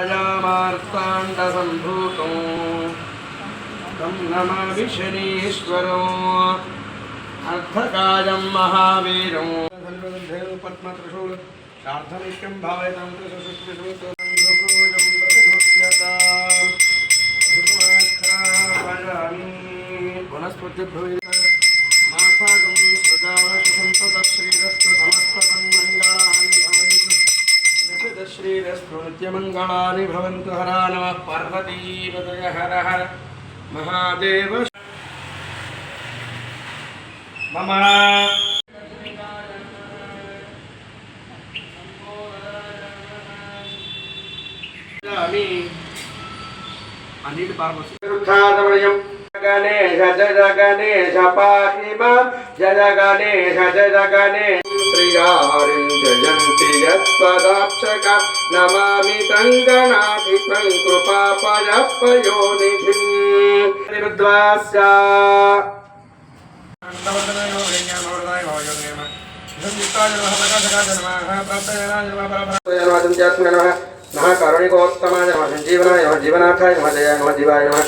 ాయామార్తాండసంభూతం తం నమామి శనీశ్వరం అర్థకాయం మహావీరం పద్మత్రిశూల శార్థనిత్యం భావయతాం వనస్పతిభ్రువి మాసాగం సృజావ సంతత శ్రీరస్తు సమస్త సంగళాన్ని श्रीरस्तु नित्यमङ्गलानि भवन्तु हरा नमः पार्वतीपतय हर हर महादेव मम मी అన్నిటి పారమోక్షం గణేశ జయ గణేశ పాహిమ జయ గణేశ జయ గణేశ శ్రీహారిం జయంతి యత్పదాక్షక నమామి తంగనాధిపం కృపాపయపయోనిధిం రుద్వాస్య నమ కరుణికోత్తమాయ నమ సంజీవనాయ నమ జీవనాథాయ నమ జయాయ నమ జీవాయ నమ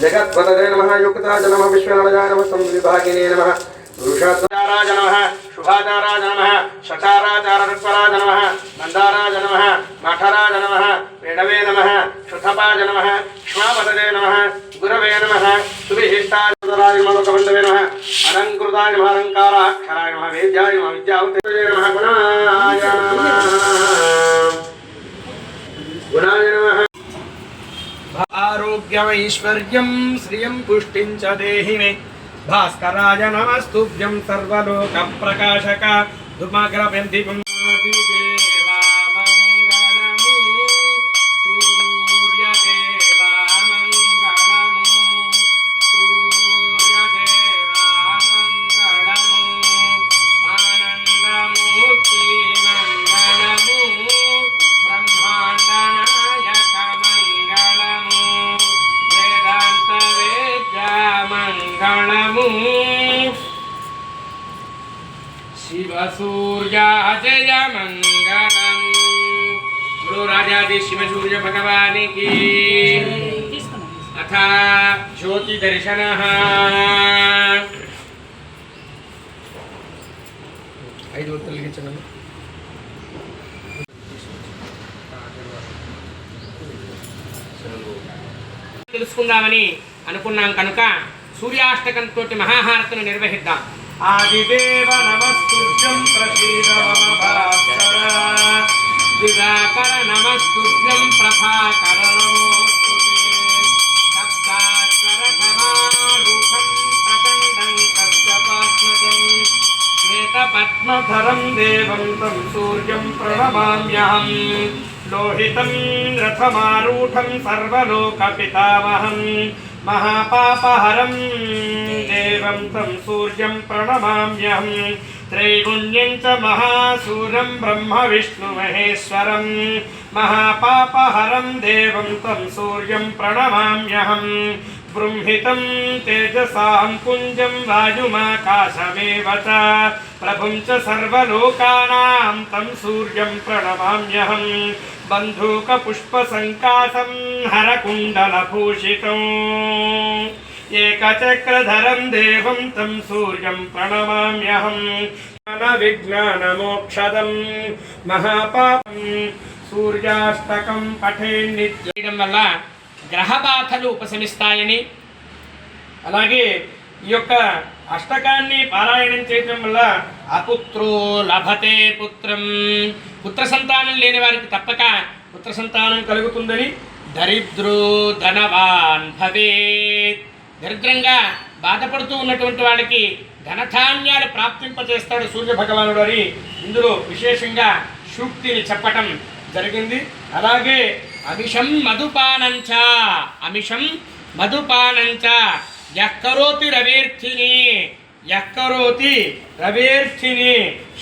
జగత్పతదే నమ యుక్తాయ నమ విశ్వనమయాయ నమ సంవిభాగినే నమ వృషాచారాయ నమ శుభాచారాయ నమ శచారాచారత్వరాయ నమ మందారాయ నమ మఠరాయ నమ వేణవే నమ శుద్ధపాయ నమ క్ష్మాపతదే నమ గురవే నమ సువిశిష్టాయ నమ లోకబంధవే నమ అలంకృతాయ నమ అలంకారాక్షరాయ నమ వేద్యాయ నమ విద్యావతే నమ గుణాయ నమ గుణాయ నమః ఆరోగ్యమైశ్వర్యం శ్రియం పుష్టిం చ దేహి మే భాస్కరాయ నమస్తుభ్యం సర్వలోక ప్రకాశక ధుమగ్రవంతి మంగళము శివ సూర్య జయ మంగళము గురు రాజాది శివ సూర్య భగవానికి. అథ జ్యోతి దర్శన. ఐదు లిఖించండి. తెలుసుకుందామని అనుకున్నాం కనుక సూర్యాష్టకంతో మహాహారతను నిర్వహిద్దాం. ఆదిదేవ నమస్తుభ్యం ప్రసీద దివాకర నమస్తుభ్యం ప్రభాకర శ్వేతపద్మధరం దేవం తం సూర్యం ప్రణమామ్యహం. లోహితం రథమారూఢం సర్వలోకపితామహం. మహాపాపహరం దేవం తం సూర్యం ప్రణమామ్యహం త్రైగుణ్యం చ మహాసూరం బ్రహ్మ విష్ణు మహేశ్వరం మహాపాపహరం దేవం తం సూర్యం ప్రణమామ్యహం బృంహితం తేజసాం పుంజం వాయుమాకాశమేవ చ. ప్రభుం చ సర్వలోకానాం తం సూర్యం ప్రణమామ్యహం. బంధూకపుష్పసంకాసం హరకుండలభూషితం. ఏకచక్రధరం దేవం తం సూర్యం ప్రణమామ్యహం. విజ్ఞానమోక్షదం మహాపాపం. సూర్యాష్టకం పఠే నిత్యం వల్ల గ్రహబాధలు ఉపశమిస్తాయని అలాగే ఈ యొక్క అష్టకాన్ని పారాయణం చేయటం వల్ల అపుత్రో లభతే పుత్రం. పుత్ర సంతానం లేని వారికి తప్పక పుత్ర సంతానం కలుగుతుందని దరిద్రో ధనవాన్ భవేత్. దరిద్రంగా బాధపడుతూ ఉన్నటువంటి వాళ్ళకి ధనధాన్యాలు ప్రాప్తింపజేస్తాడు సూర్య భగవానుడు అని ఇందులో విశేషంగా సూక్తిని చెప్పటం జరిగింది. అలాగే అమిషం మధుపానంచ అమిషం మధుపానంచ యక్కరోతి రవేర్థిని యక్కరోతి రవేర్థిని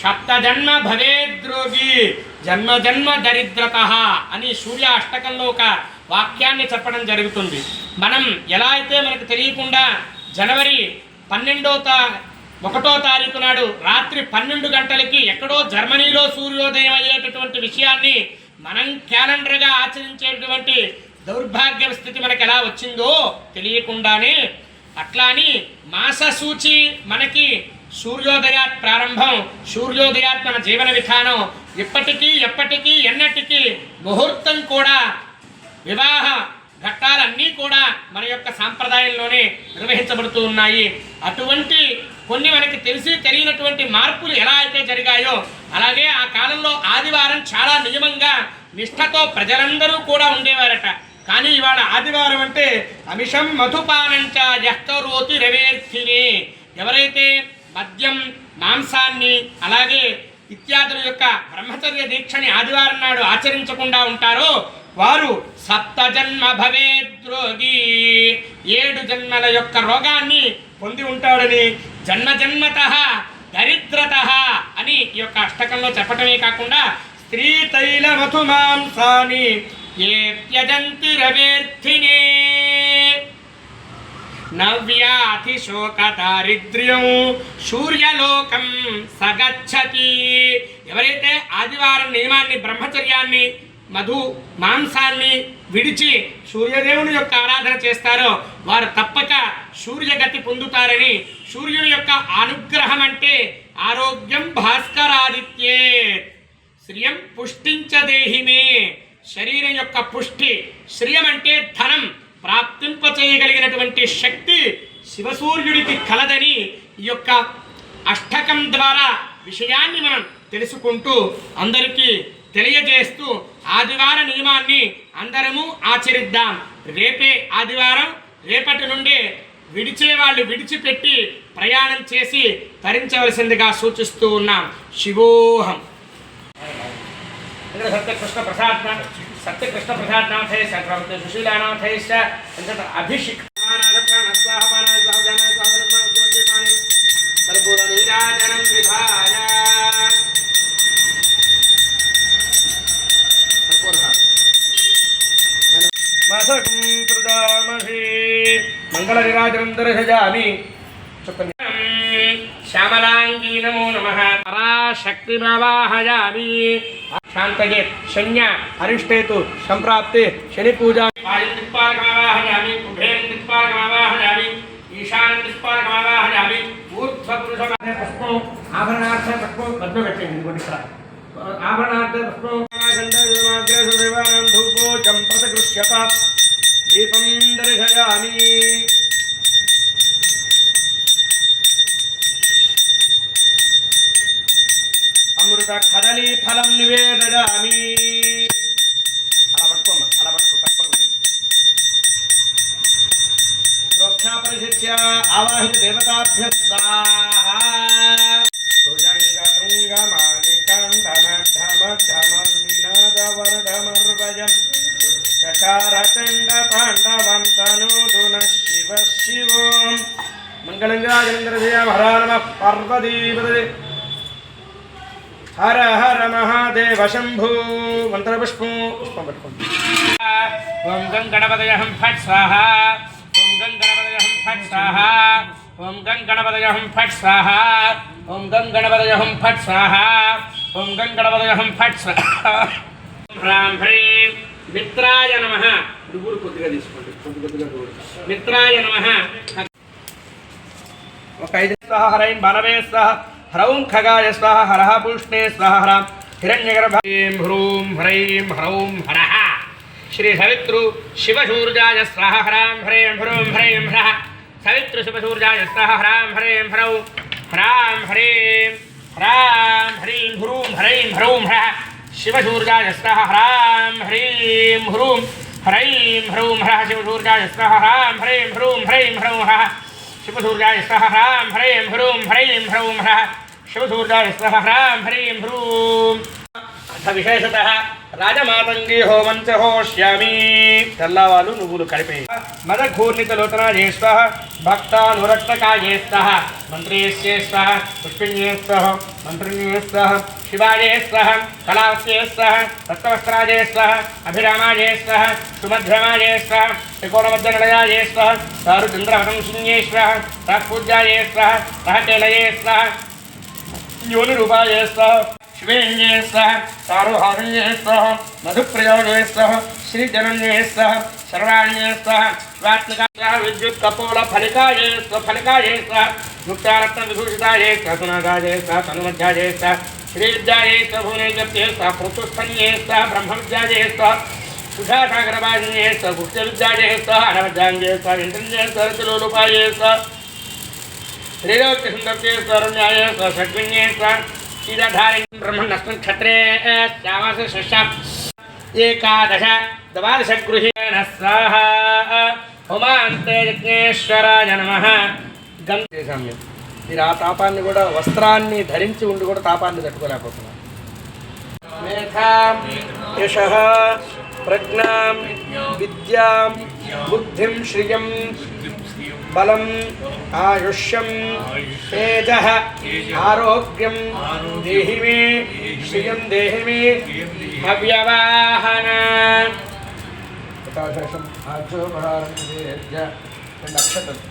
సప్తజన్మ భవేద్రోగి జన్మ జన్మ దరిద్రత అని సూర్య అష్టకంలో ఒక వాక్యాన్ని చెప్పడం జరుగుతుంది. మనం ఎలా అయితే మనకు తెలియకుండా జనవరి పన్నెండో తా ఒకటో తారీఖు నాడు రాత్రి పన్నెండు గంటలకి ఎక్కడో జర్మనీలో సూర్యోదయం అయ్యేటటువంటి విషయాన్ని మనం క్యాలెండర్గా ఆచరించేటువంటి దౌర్భాగ్య స్థితి మనకు ఎలా వచ్చిందో తెలియకుండానే అట్లా అని మాస సూచి మనకి సూర్యోదయాత్ ప్రారంభం సూర్యోదయాత్ మన జీవన విధానం ఇప్పటికీ ఎప్పటికీ ఎన్నటికీ ముహూర్తం కూడా వివాహ ఘట్టాలన్నీ కూడా మన యొక్క సాంప్రదాయంలోనే నిర్వహించబడుతూ ఉన్నాయి. అటువంటి కొన్ని మనకి తెలిసి తెలియనటువంటి మార్పులు ఎలా అయితే జరిగాయో అలాగే ఆ కాలంలో ఆదివారం చాలా నియమంగా నిష్ఠతో ప్రజలందరూ కూడా ఉండేవారట. కానీ ఇవాళ ఆదివారం అంటే అమిషం మధుపానంచ యక్కరోతి రవేర్థిని ఎవరైతే మద్యం మాంసాన్ని అలాగే ఇత్యాదుల యొక్క బ్రహ్మచర్య దీక్షని ఆదివారం నాడు ఆచరించకుండా ఉంటారో వారు సప్త జన్మ భవేద్రోగి ఏడు జన్మల యొక్క రోగాన్ని పొంది ఉంటాడని జన్మ జన్మత దరిద్రత అని ఈ యొక్క అష్టకంలో చెప్పటమే కాకుండా స్త్రీ తైల మధు మాంసాని ఏ త్యజంతి రవేర్థినే. నవ్యాతి శోక దారిద్ర్యం సూర్యలోకం సగచ్చతి. ఎవరైతే ఆదివారం నియమాన్ని బ్రహ్మచర్యాన్ని మధు మాంసాన్ని విడిచి సూర్యదేవుని యొక్క ఆరాధన చేస్తారో వారు తప్పక సూర్యగతి పొందుతారని సూర్యుని యొక్క అనుగ్రహం అంటే ఆరోగ్యం భాస్కరాదిత్యే. శ్రియం పుష్టించదేహిమే శరీరం యొక్క పుష్టి శ్రియం అంటే ధనం ప్రాప్తింపచేయగలిగినటువంటి శక్తి శివసూర్యుడికి కలదని ఈ యొక్క అష్టకం ద్వారా విషయాన్ని మనం తెలుసుకుంటూ అందరికీ తెలియజేస్తూ ఆదివార నియమాన్ని అందరము ఆచరిద్దాం. రేపే ఆదివారం రేపటి నుండే విడిచే వాళ్ళు విడిచిపెట్టి ప్రయాణం చేసి తరించవలసిందిగా సూచిస్తూ ఉన్నాం. శివోహం. ఇక్కడ సత్యకృష్ణ ప్రసాద్ సత్యకృష్ణ ప్రసాద్ నాథే సత్రవతి సుశీలానాథే అభిషిక్ కర్పూర నీరాజనం విధాయ. மசகும் श्यामलाङ्गी नमो नमः। पराशक्तिमवाहयामि। शान्तये शन्य अरिष्टे सम्प्राप्ते शनिपूजा। पायनिष्पालकमावाहयामि कुभेनिष्पालकमावाहयामि ईशाननिष्पालकमावाहयामि ऊर्ध्वपुरुषमाधे पुष्पौ आभरणार्थ पुष्पौ आभरणार्थ पुष्पौ పద్మ పెట్టండి ఇంకోటి ఇక్కడ ఆభరణార్థ పుష్పం గంధర్వాగ్రేషు ధూపోజం ప్రతిగృష్యత దీపం దర్శయామి అమృత కదలి ఫలం నివేదయామి అలా పట్టుకోమ్మా అలా పట్టుకో కట్టుకోండి ప్రోక్షా పరిశిత్య ఆవాహిత దేవతాభ్య స్వాహా सुजङ्गतुङ्गमानिकण्ठमध्यमध्यमन्निनदवर्धमर्वजम् चकारतण्डताण्डवं तनूदुनः शिवः शिवो मङ्गलङ्गाजलङ्गरजयभरानमः पर्वदीपदे हर हर महादेव शम्भो मन्त्रपुष्पो पुष्पं पठकम् ॐ गं गणपतयहं फट् स्वाहा। ॐ गं गणपतयहं फट् स्वाहा। ॐ गं गणपतयहं फट् स्वाहा। ఓం గం గణపతయహం ఫట్ స్వాహ. ఓం గం గణపతయహం ఫట్ స్వాహ. ఓం గం గణపతయహం ఫట్ స్వాహ రాం హ్రీం మిత్రాయ నమ. డుగురు కొద్దిగా తీసుకోండి. కొద్ది కొద్దిగా మిత్రాయ నమ. ఒక ఐదు స్వాహ హరైం బలవే స్వాహ. హ్రౌం ఖగాయ స్వాహ. హరః పూష్ణే స్వాహ. హ్రాం హిరణ్యగర్భ హ్రీం హ్రూం హ్రైం హ్రౌం హరః. శ్రీ సవిత్రు శివశూర్జాయ స్వాహ. హ్రాం హ్రైం హ్రూం హ్రైం హ్రః. సవిత్రు శివశూర్జాయ స్వాహ. హ్రాం హ్రైం హ్రౌ హ్రాం హ్రీం హ్రాం హ్రీం హ్రూం హ్రైం హ్రౌం హ్ర. శివశూర్గాజస్త హ్రాం హ్రీం హ్రూం హ్రైం హ్రౌం హ్ర. శివశూర్గాజస్త హ్రాం హ్రైం హ్రూం హ్రైం హ్రౌ హ్ర. శివశూర్గాజస్త హ్రాం హ్రైం హ్రూం హ్రైం హ్రౌం హ్ర. శివశూర్గాజస్త హ్రాం హ్రీం హ్రూం అర్థ విశేషత రాజమాతంగి హోమంచ హోష్యామి. తెల్లవాళ్ళు నువ్వులు కలిపే. మదఘూర్ణిత లోతనా జ్యేష్ఠ భక్తానురక్తకా జ్యేష్ఠ మంత్రేశ్చేష్ట పుష్పిణ్యేష్ట మంత్రిణ్యేష్ట శివాజేష్ట కళాశ్చేష్ట తత్వస్త్రాజేష్ట అభిరామాజేష్ట సుమధ్రమాజేష్ట త్రికోణమధ్యనడయాజేష్ట దారుచంద్రహంశిన్యేష్ట రాజపూజ్యాజేష్ట రహకేలయేష్ట యోనిరూపాజేష్ట शिवेन्ये सह सारोहारण्ये सह मधुप्रयोगे सह श्रीजनन्ये सह सर्वाण्ये सह स्वात्मिका विद्युत कपोल फलिकाये स्वफलिकाये सह मुक्तारत्न विभूषिताये सह गुणागाये सह तनुमध्याये सह श्रीविद्याये सह भुवनेगत्ये सह प्रतुष्ठन्ये सह ब्रह्मविद्याये सह सुधासागरवाजिन्ये सह गुप्तविद्याये सह अनवद्याङ्गे सह इन्द्रन्ये सह रतिलोलुपाये सह श्रीलोकसुन्दर्ये सह रम्याये सह षड्विन्ये सह బ్రహ్మణస్మిన్ క్షత్రే శ్యామాస శస్య ఏకాదశ ద్వాదశ గృహేణ స్వాహ హోమాంతే యజ్ఞేశ్వరాయ నమః గం చేశాం మేము. మీరు ఆ తాపాన్ని కూడా వస్త్రాన్ని ధరించి ఉండి కూడా తాపాన్ని తట్టుకోలేకపోతున్నారు మేధాం యశః ప్రజ్ఞాం విద్యాం బుద్ధిం శ్రియం బలం ఆయుష్యం తేజ ఆరోగ్యం దేహి మే శ్రియం దేహి మే అవ్యవాహన యథాశేషం ఆక్షోభారం రెండు